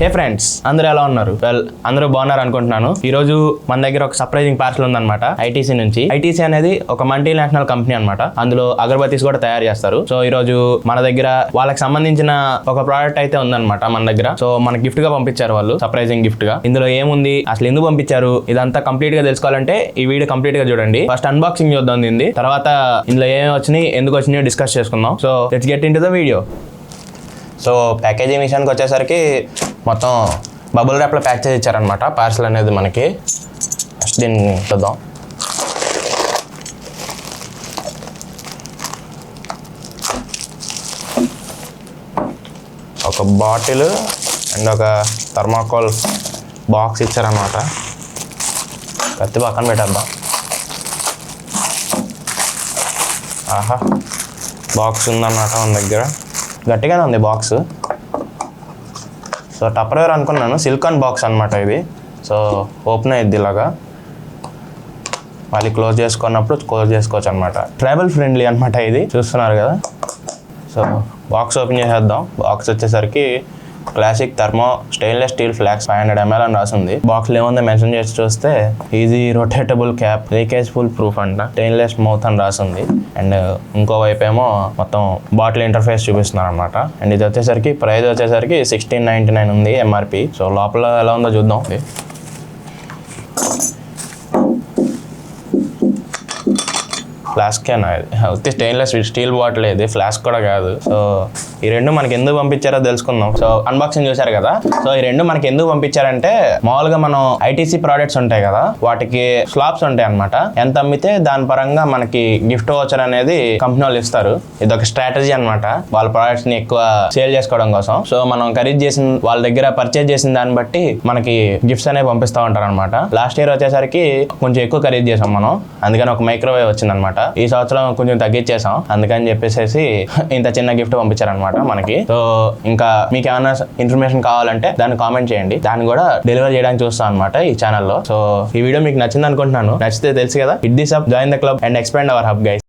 హే friends అందరూ ఎలా ఉన్నారు? వెల్ అందరూ బాగున్నారు అనుకుంటున్నాను. ఈ రోజు మన దగ్గర ఒక సర్ప్రైజింగ్ పార్సల్ ఉందన్నమాట. ఐటీసీ నుంచి. ఐటీసీ అనేది ఒక మల్టీ నేషనల్ కంపెనీ అనమాట అందులో అగరబత్తీస్ కూడా తయారు చేస్తారు. సో ఈ రోజు మన దగ్గర వాళ్ళకి సంబంధించిన ఒక ప్రోడక్ట్ అయితే ఉందన్నమాట మన దగ్గర. సో మన గిఫ్ట్గా పంపించారు వాళ్ళు సర్ప్రైజింగ్ గిఫ్ట్గా. ఇందులో ఏముంది? అసలు ఎందుకు పంపించారు? ఇదంతా కంప్లీట్గా తెలుసుకోవాలంటే ఈ వీడియో కంప్లీట్గా చూడండి. ఫస్ట్ అన్బాక్సింగ్ చూద్దాం దీన్ని. తర్వాత ఇందులో ఏమేమి వచ్చినాయి ఎందుకు వచ్చినాయో డిస్కస్ చేసుకుందాం. So let's get into the video so packaging విషయానికి వచ్చేసరికి మొత్తం బబుల్ ర్యాప్లో ప్యాక్ చేసి ఇచ్చారనమాట పార్సల్ అనేది మనకి ఫస్ట్ దీన్ని చూద్దాం ఒక బాటిల్ అండ్ ఒక థర్మాకోల్ బాక్స్ ఇచ్చారనమాట కత్తి పక్కన పెట్టేద్దాం. ఆహా బాక్స్ ఉందన్నమాట మన దగ్గర. గట్టిగానే ఉంది బాక్స్. సో టపర్వేర్ అనుకున్నాను. సిలికాన్ బాక్స్ అనమాట ఇది. సో ఓపెన్ అయ్యిద్ది ఇలాగా. మళ్ళీ క్లోజ్ చేసుకున్నప్పుడు క్లోజ్ చేసుకోవచ్చు అనమాట ట్రావెల్ ఫ్రెండ్లీ అనమాట ఇది. చూస్తున్నారు కదా. సో బాక్స్ ఓపెన్ చేసేద్దాం. బాక్స్ వచ్చేసరికి classic thermo stainless steel flask five hundred ML అని రాసింది. బాక్స్ ఏముందో మెన్షన్ చేసి చూస్తే easy rotatable cap leakage full proof అంట. స్టెయిన్లెస్ మౌత్ అని రాసింది. అండ్ ఇంకో వైపు ఏమో మొత్తం బాటిల్ ఇంటర్ఫేస్ చూపిస్తున్నారు అనమాట అండ్ ఇది వచ్చేసరికి ప్రైస్ వచ్చేసరికి సిక్స్టీన్ నైన్టీ నైన్ ఉంది ఎంఆర్పి సో లోపల ఎలా ఉందో చూద్దాం. ఫ్లాస్క్ అయినా అయితే స్టెయిన్లెస్ స్టీల్ బాటిల్ ఇది ఫ్లాస్క్ కూడా కాదు. సో ఈ రెండు మనకి ఎందుకు పంపించారో తెలుసుకుందాం. సో అన్బాక్సింగ్ చూశారు కదా? సో ఈ రెండు మనకి ఎందుకు పంపించారంటే మామూలుగా మనం ఐటీసీ ప్రోడక్ట్స్ ఉంటాయి కదా వాటికి స్లాబ్స్ ఉంటాయి అనమాట ఎంత అమ్మితే దాని పరంగా మనకి గిఫ్ట్ వోచర్ అనేది కంపెనీ వాళ్ళు ఇస్తారు. ఇది ఒక స్ట్రాటజీ అనమాట వాళ్ళ ప్రోడక్ట్స్ని ఎక్కువ సేల్ చేసుకోవడం కోసం. సో మనం ఖరీదు చేసిన వాళ్ళ దగ్గర పర్చేజ్ చేసిన దాన్ని బట్టి మనకి గిఫ్ట్స్ అనేవి పంపిస్తూ ఉంటారు అనమాట లాస్ట్ ఇయర్ వచ్చేసరికి కొంచెం ఎక్కువ ఖరీదు చేసాం మనం. అందుకని ఒక మైక్రోవేవ్ వచ్చిందనమాట ఈ సంవత్సరం కొంచెం తగ్గించేసాం అందుకని చెప్పేసి ఇంత చిన్న గిఫ్ట్ పంపించారనమాట మనకి. సో ఇంకా మీకు ఏమైనా ఇన్ఫర్మేషన్ కావాలంటే దాన్ని కామెంట్ చేయండి. దాన్ని కూడా డెలివర్ చేయడానికి చూస్తాం అనమాట ఈ ఛానల్లో సో ఈ వీడియో మీకు నచ్చింది అనుకుంటున్నాను నచ్చితే తెలుసు కదా. It this up join the club and expand our hub guys